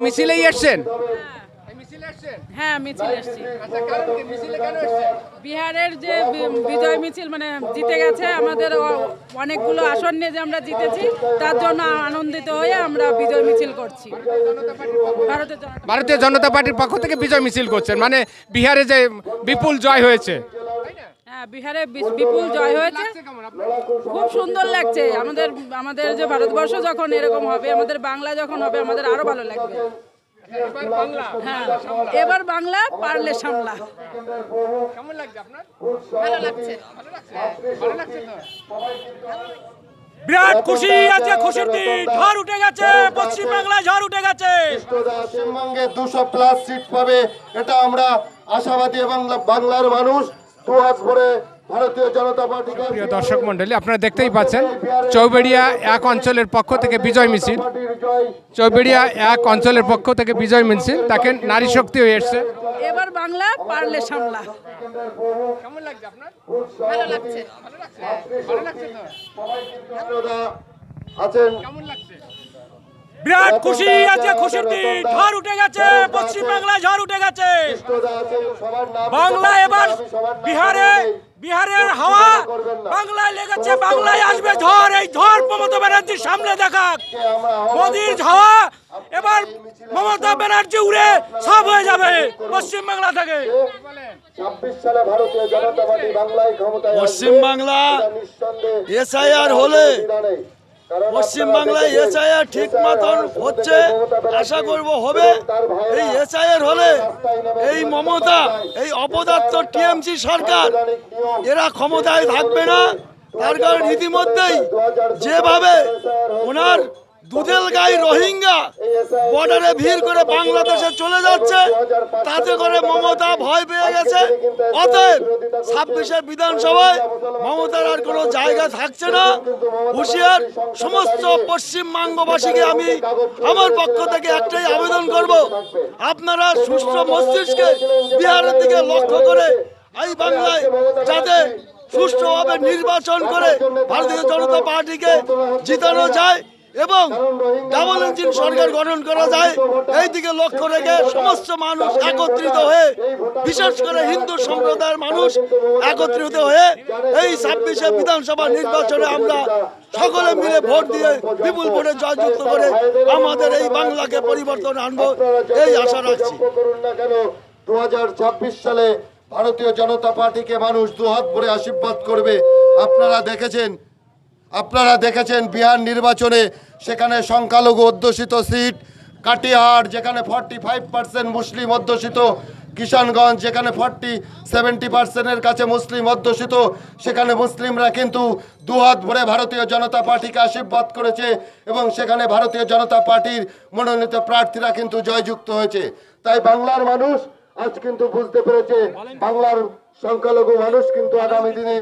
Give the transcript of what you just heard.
মিছিলেই এসছেন মিছিলে এসছেন হ্যাঁ মিছিল এসছি আচ্ছা কারণ কি মিছিলে কেন এসছেন? বিহারের যে বিজয় মিছিল মানে জিতে গেছে আমাদের অনেকগুলো আসন নিয়ে যে আমরা জিতেছি তার জন্য আনন্দিত হয়ে আমরা বিজয় মিছিল করছি। ভারতীয় জনতা পার্টির পক্ষ থেকে বিজয় মিছিল করছেন মানে বিহারে যে বিপুল জয় হয়েছে। হ্যাঁ বিহারে বিপুল জয় হয়েছে। খুব সুন্দর লাগছে। আমাদের আমাদের যে ভারতবর্ষ যখন এরকম হবে আমাদের বাংলা যখন হবে আমাদের আরও ভালো লাগবে। হ্যাঁ এবার বাংলা পারলে সামলা। কেমন লাগছে আপনার? ভালো লাগছে। ভালো লাগছে? তো। বিরাট খুশি আজকে খুশির দিন। ঝড় উঠে গেছে পশ্চিম বাংলায় ঝড় উঠে গেছে। পশ্চিমবঙ্গে দুশো প্লাস সিট পাবে। এটা আমরা আশাবাদী এবং বাংলার মানুষ। ভরে প্রিয় দর্শক মন্ডলী আপনারা দেখতেই পাচ্ছেন চৌবেড়িয়া এক অঞ্চলের পক্ষ থেকে বিজয় মিছিল। চৌবেড়িয়া এক অঞ্চলের পক্ষ থেকে বিজয় মিছিল তাকে নারী শক্তি হয়ে এসছে। এবার বাংলা পারলে সামলা। কেমন লাগছে আপনার? ভালো লাগছে? ভালো লাগছে? তো? আছেন। কেমন লাগছে? বিরাট খুশি আজকে খুশির দিন। ঝড় উঠে গেছে পশ্চিম বাংলায় ঝড় উঠে গেছে। বাংলা এবার বিহারে বিহারের হাওয়া বাংলায় লেগেছে বাংলায় আসবে ঝড়। এই ঝড় মমতা ব্যানার্জির সামনে দেখা মোদির হাওয়া এবার মমতা ব্যানার্জি উড়ে সব হয়ে যাবে পশ্চিম বাংলা থেকে। পশ্চিম বাংলা এসআইআর হলে অসুবিধা নেই। আই পশ্চিম বাংলায় দেখেছেন, এসআইআর ঠিক মতন হচ্ছে আশা করব হবে এই এসআইআর হলে এই মমতা এই অপদার্থ টিএমসি সরকার এরা ক্ষমতায় থাকবে না তার কারণ ইতিমধ্যেই যেভাবে ওনার দুধেল গাই রোহিঙ্গা বর্ডারে ভিড় করে বাংলাদেশে চলে যাচ্ছে। তাতে করে মমতা ভয় পেয়ে গেছে। অতএব ছাব্বিশে বিধানসভায় মমতার আর কোনো জায়গা থাকছে না। হুঁশিয়ার সমস্ত পশ্চিমবঙ্গবাসীকে আমি আমার পক্ষ থেকে একটাই আবেদন করব। আপনারা সুস্থ মস্তিষ্কে বিহারের দিকে লক্ষ্য করে এই বাংলায় যাতে সুষ্ঠুভাবে নির্বাচন করে ভারতীয় জনতা পার্টিকে জিতানো যায়। এবং ডাবল ইঞ্জিন সরকার গঠন করা যায়। এই দিকে লক্ষ্য রেখে সমস্ত মানুষ একত্রিত হয়ে বিশেষ করে হিন্দু সম্প্রদায়ের মানুষ একত্রিত হয়ে এই ছাব্বিশে বিধানসভা নির্বাচনে আমরা সকলে মিলে ভোট দিয়ে বিপুল ভোটে জয়যুক্ত করে আমাদের এই বাংলাকে পরিবর্তন আনব এই আশা রাখছি। দু হাজার ছাব্বিশ সালে ভারতীয় জনতা পার্টিকে মানুষ দুহাত ভরে আশীর্বাদ করবে। আপনারা দেখেছেন আপনারা দেখেছেন বিহার নির্বাচনে সেখানে সংখ্যালঘু অধ্যুষিত সিট, কাটিহার যেখানে ফর্টি ফাইভ পার্সেন্ট মুসলিম অধ্যুষিত, কিষানগঞ্জ যেখানে ফর্টি সেভেন্টি পার্সেন্টের কাছে মুসলিম অধ্যুষিত, সেখানে মুসলিমরা কিন্তু দুহাত ভরে ভারতীয় জনতা পার্টিকে আশীর্বাদ করেছে এবং সেখানে ভারতীয় জনতা পার্টির মনোনীত প্রার্থীরা কিন্তু জয়যুক্ত হয়েছে। তাই বাংলার মানুষ আজ কিন্তু বুঝতে পেরেছে, বাংলার সংখ্যালঘু মানুষ কিন্তু আগামী দিনে